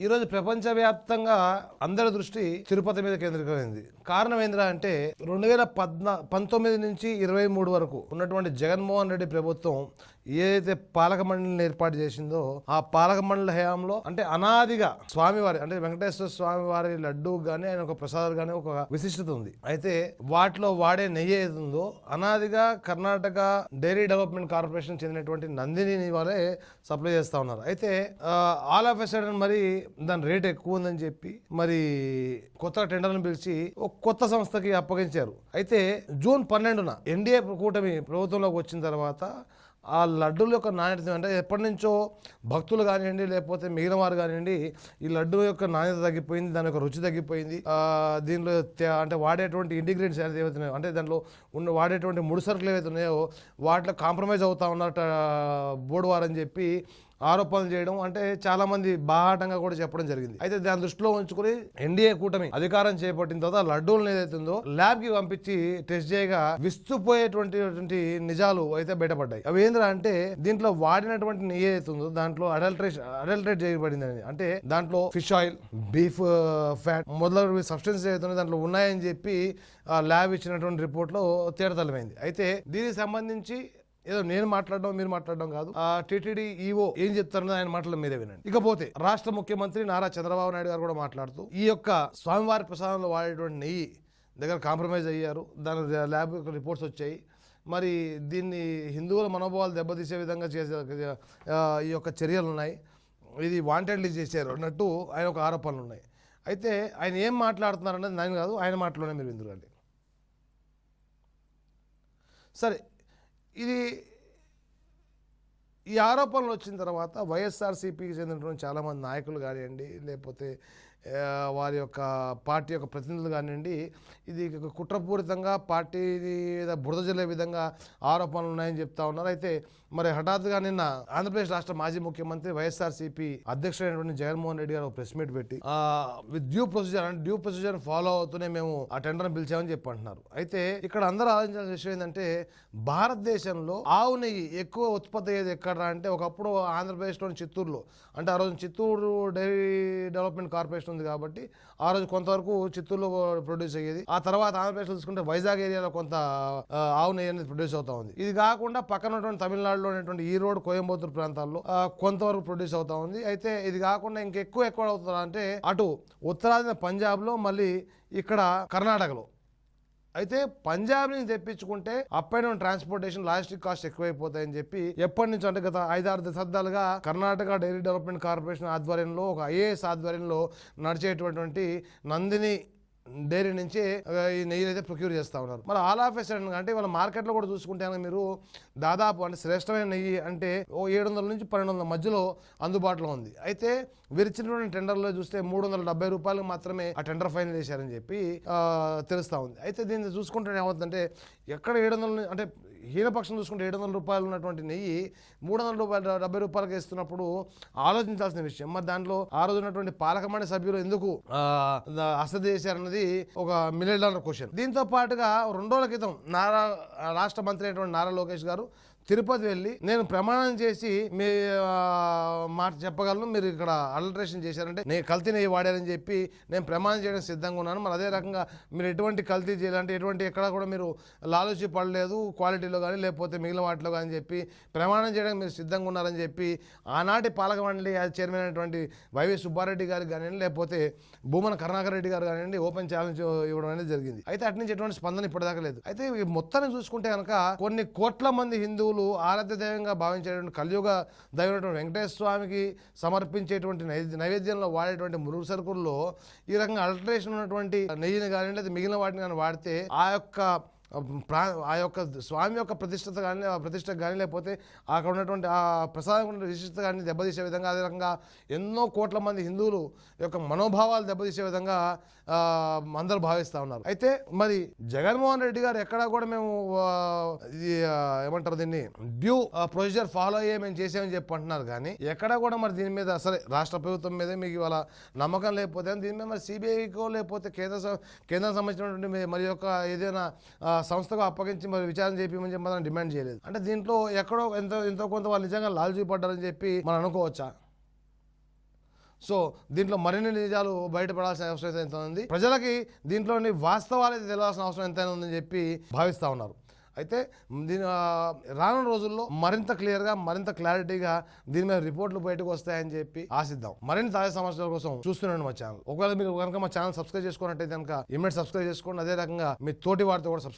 ఈరోజు ప్రపంచవ్యాప్తంగా అందరి దృష్టి తిరుపతి మీద కేంద్రీకరైంది కారణం ఏంద్రా అంటే రెండు వేల పద్నా పంతొమ్మిది నుంచి ఇరవై మూడు వరకు ఉన్నటువంటి జగన్మోహన్ రెడ్డి ప్రభుత్వం ఏదైతే పాలక మండలిని ఏర్పాటు చేసిందో ఆ పాలక మండలి హయాంలో అంటే అనాదిగా స్వామివారి అంటే వెంకటేశ్వర స్వామి వారి లడ్డు కానీ ఆయన ఒక ప్రసాదం కానీ ఒక విశిష్టత ఉంది. అయితే వాటిలో వాడే నెయ్యి ఏది ఉందో అనాదిగా కర్ణాటక డైరీ డెవలప్మెంట్ కార్పొరేషన్ చెందినటువంటి నందిని వాళ్ళే సప్లై చేస్తా ఉన్నారు. అయితే ఆల్ ఆఫ్ ఎ సడన్ మరి దాని రేట్ ఎక్కువ ఉందని చెప్పి మరి కొత్త టెండర్లను పిలిచి ఒక కొత్త సంస్థకి అప్పగించారు. అయితే జూన్ పన్నెండున ఎన్డీఏ కూటమి ప్రభుత్వంలోకి వచ్చిన తర్వాత ఆ లడ్డూల యొక్క నాణ్యత అంటే ఎప్పటి నుంచో భక్తులు కానివ్వండి లేకపోతే మిగిలిన వారు కానివ్వండి ఈ లడ్డు యొక్క నాణ్యత తగ్గిపోయింది దాని యొక్క రుచి తగ్గిపోయింది. దీనిలో అంటే వాడేటువంటి ఇంటిగ్రేట్స్ ఏవైతే ఉన్నాయో అంటే దాంట్లో ఉన్న వాడేటువంటి ముడి సరుకులు ఏవైతే ఉన్నాయో వాటిలో కాంప్రమైజ్ అవుతా ఉన్నట్టు బోర్డు వారని చెప్పి ఆరోపణలు చేయడం అంటే చాలా మంది బాహాటంగా కూడా చెప్పడం జరిగింది. అయితే దాని దృష్టిలో ఉంచుకుని ఎన్డీఏ కూటమి అధికారం చేపట్టిన తర్వాత లడ్డూలను ఏదైతుందో ల్యాబ్కి పంపించి టెస్ట్ చేయగా విస్తుపోయేటువంటి నిజాలు అయితే బయటపడ్డాయి. అవి ఏంద్రా అంటే దీంట్లో వాడినటువంటి నెయ్యి దాంట్లో అడల్ట్రేషన్ అడల్ట్రేట్ చేయబడింది అంటే దాంట్లో ఫిష్ ఆయిల్ బీఫ్ ఫ్యాట్ మొదలగు సబ్స్టెన్స్ ఏదైతే దాంట్లో ఉన్నాయని చెప్పి ల్యాబ్ ఇచ్చినటువంటి రిపోర్ట్లో తేడతలమైంది అయితే దీనికి సంబంధించి ఏదో నేను మాట్లాడడం మీరు మాట్లాడడం కాదు. ఆ టీటీడీ ఈవో ఏం చెప్తారన్నది ఆయన మాటలు మీరే వినండి. ఇకపోతే రాష్ట్ర ముఖ్యమంత్రి నారా చంద్రబాబు నాయుడు గారు కూడా మాట్లాడుతూ ఈ యొక్క స్వామివారి ప్రసాదంలో వాడేటువంటి నెయ్యి దగ్గర కాంప్రమైజ్ అయ్యారు. దాని ల్యాబ్ రిపోర్ట్స్ వచ్చాయి. మరి దీన్ని హిందువుల మనోభావాలు దెబ్బతీసే విధంగా చేసే ఈ యొక్క చర్యలు ఉన్నాయి. ఇది వాంటెడ్లీ చేశారు అన్నట్టు ఆయన ఒక ఆరోపణలు ఉన్నాయి. అయితే ఆయన ఏం మాట్లాడుతున్నారు అనేది నేను కాదు ఆయన మాటలోనే మీరు విందురండి సరే ఇది ఈ ఆరోపణలు వచ్చిన తర్వాత వైఎస్ఆర్సీపీకి చెందినటువంటి చాలామంది నాయకులు కానివ్వండి లేకపోతే వారి యొక్క పార్టీ యొక్క ప్రతినిధులు కానివ్వండి ఇది ఒక కుట్రపూరితంగా పార్టీని మీద బురద జల్లే విధంగా ఆరోపణలు ఉన్నాయని చెప్తా ఉన్నారు. అయితే మరి హఠాత్తుగా నిన్న ఆంధ్రప్రదేశ్ రాష్ట్ర మాజీ ముఖ్యమంత్రి వైఎస్ఆర్సీపీ అధ్యక్షుడైనటువంటి జగన్మోహన్ రెడ్డి గారు ఒక ప్రెస్ మీట్ పెట్టి విత్ డ్యూ ప్రొసీజర్ అంటే డ్యూ ప్రొసీజర్ ఫాలో అవుతూనే మేము ఆ టెండర్ని పిలిచామని చెప్పి అంటున్నారు. అయితే ఇక్కడ అందరూ ఆలోచించాల్సిన విషయం ఏంటంటే భారతదేశంలో ఆవు నెయ్యి ఎక్కువ ఉత్పత్తి అయ్యేది ఎక్కడ? అంటే ఒకప్పుడు ఆంధ్రప్రదేశ్లోని చిత్తూరులో. అంటే ఆ రోజు చిత్తూరు డైరీ డెవలప్మెంట్ కార్పొరేషన్ ఉంది కాబట్టి ఆ రోజు కొంతవరకు చిత్తూరులో ప్రొడ్యూస్ అయ్యేది. ఆ తర్వాత ఆంధ్రప్రదేశ్లో చూసుకుంటే వైజాగ్ ఏరియాలో కొంత ఆవు నెయ్యి అనేది ప్రొడ్యూస్ అవుతా ఉంది. ఇది కాకుండా పక్కన ఉన్నటువంటి తమిళనాడులో ఉన్నటువంటి ఈరోడ్ కోయంబత్తూరు ప్రాంతాల్లో కొంతవరకు ప్రొడ్యూస్ అవుతా ఉంది. అయితే ఇది కాకుండా ఇంకెక్కువ ఎక్కువ అవుతుందా అంటే అటు ఉత్తరాదిన పంజాబ్లో మళ్ళీ ఇక్కడ కర్ణాటకలో. అయితే పంజాబ్ నుంచి తెప్పించుకుంటే up and down transportation logistic cost ఎక్కువైపోతాయని చెప్పి ఎప్పటి నుంచి అంటే గత ఐదారు దశాబ్దాలుగా కర్ణాటక డైరీ డెవలప్మెంట్ కార్పొరేషన్ ఆధ్వర్యంలో ఒక ఐఏఎస్ ఆధ్వర్యంలో నడిచేటటువంటి నందిని డైరీ నుంచి ఈ నెయ్యి అయితే ప్రొక్యూర్ చేస్తా ఉన్నారు. మరి ఆల్ ఆఫ్ ఎసడన్ అంటే వాళ్ళ మార్కెట్లో కూడా చూసుకుంటే మీరు దాదాపు అంటే శ్రేష్టమైన నెయ్యి అంటే ఓ ఏడు వందల నుంచి పన్నెండు వందల మధ్యలో అందుబాటులో ఉంది. అయితే విరిచినటువంటి టెండర్లో చూస్తే మూడు వందల డెబ్బై రూపాయలకు మాత్రమే ఆ టెండర్ ఫైనల్ చేశారని చెప్పి తెలుస్తూ ఉంది. అయితే దీన్ని చూసుకుంటే ఏమవుతుందంటే ఎక్కడ ఏడు వందల అంటే హీనపక్షం చూసుకుంటే ఏడు వందల రూపాయలు ఉన్నటువంటి నెయ్యి మూడు వందల రూపాయలు డెబ్బై రూపాయలకి ఇస్తున్నప్పుడు ఆలోచించాల్సిన విషయం. మరి దాంట్లో ఆ రోజు ఉన్నటువంటి పాలకమండలి సభ్యులు ఎందుకు ఆ, అశ్రద్ధ చేశారన్నది ఒక మిలియన్ డాలర్ క్వశ్చన్. దీంతో పాటుగా రెండోళ్ళ క్రితం నారా రాష్ట్ర మంత్రి అయినటువంటి నారా లోకేష్ గారు తిరుపతి వెళ్ళి నేను ప్రమాణం చేసి మీ మాట చెప్పగలను. మీరు ఇక్కడ అల్టరేషన్ చేశారంటే నేను కల్తీ నెయ్యి వాడారని చెప్పి నేను ప్రమాణం చేయడం సిద్ధంగా ఉన్నాను. మరి అదే రకంగా మీరు ఎటువంటి కల్తీ చేయాలంటే ఎటువంటి ఎక్కడ కూడా మీరు లాలూచి పడలేదు క్వాలిటీలో కానీ లేకపోతే మిగిలిన వాటిలో కానీ చెప్పి ప్రమాణం చేయడానికి మీరు సిద్ధంగా ఉన్నారని చెప్పి ఆనాటి పాలక మండలి చైర్మన్ అయినటువంటి వైవి సుబ్బారెడ్డి గారికి కానివ్వండి లేకపోతే భూమన కరుణాకర్ రెడ్డి గారు కానివ్వండి ఓపెన్ ఛాలెంజ్ ఇవ్వడం అనేది జరిగింది. అయితే అటు నుంచి ఎటువంటి స్పందన ఇప్పటిదాకా లేదు. అయితే మొత్తాన్ని చూసుకుంటే కనుక కొన్ని కోట్ల మంది హిందువులు ఆరాధ్య దైవంగా భావించేటువంటి కలియుగ దైవటువంటి వెంకటేశ్వర స్వామికి సమర్పించేటువంటి నైవేద్యంలో వాడేటువంటి మురుగు సరుకుల్లో ఈ రకంగా అల్టరేషన్ ఉన్నటువంటి నెయ్యిని కానివ్వండి లేదా మిగిలిన వాటిని కానీ వాడితే ఆ యొక్క ప్రా ఆ యొక్క స్వామి యొక్క ప్రతిష్టత కానీ ఆ ప్రతిష్ట కానీ లేకపోతే అక్కడ ఉన్నటువంటి ఆ ప్రసాదం ఉన్న విశిష్టత కానీ దెబ్బతీసే విధంగా అదే రకంగా ఎన్నో కోట్ల మంది హిందువులు యొక్క మనోభావాలు దెబ్బతీసే విధంగా అందరూ భావిస్తూ ఉన్నారు. అయితే మరి జగన్మోహన్ రెడ్డి గారు ఎక్కడా కూడా మేము ఇది ఏమంటారు దీన్ని డ్యూ ప్రొసీజర్ ఫాలో అయ్యే మేము చేసామని చెప్పి అంటున్నారు కానీ ఎక్కడా కూడా మరి దీని మీద సరే రాష్ట్ర ప్రభుత్వం మీద మీకు ఇవాళ నమ్మకం లేకపోతే దీని మీద మరి సిబిఐకో లేకపోతే కేంద్ర కేంద్రం సంబంధించినటువంటి మరి యొక్క ఏదైనా సంస్థకు అప్పగించి మరి విచారణ చేయమని చెప్పి మనం డిమాండ్ చేయలేదు. అంటే దీంట్లో ఎక్కడో ఎంతో ఎంతో కొంత వాళ్ళు నిజంగా లాల్ చూపడ్డారని చెప్పి మనం అనుకోవచ్చా? సో దీంట్లో మరిన్ని నిజాలు బయటపడాల్సిన అవసరం ఎంత ఉంది. ప్రజలకి దీంట్లోని వాస్తవాలు అయితే తెలియాల్సిన అవసరం ఎంతైనా ఉందని చెప్పి భావిస్తూ ఉన్నారు. అయితే దీని రానున్న రోజుల్లో మరింత క్లియర్గా మరింత క్లారిటీగా దీని మీద రిపోర్ట్లు బయటకు వస్తాయని చెప్పి ఆశిద్దాం. మరిన్ని తాజా సమస్యల కోసం చూస్తున్నాను మా ఛానల్. ఒకవేళ మీరు కనుక మా ఛానల్ సబ్స్క్రైబ్ చేసుకున్నట్టయితే కనుక ఇమీడియట్ సబ్స్క్రైబ్ చేసుకోండి. అదే రకంగా మీ తోటి వారితో కూడా సబ్స్క్రైబ్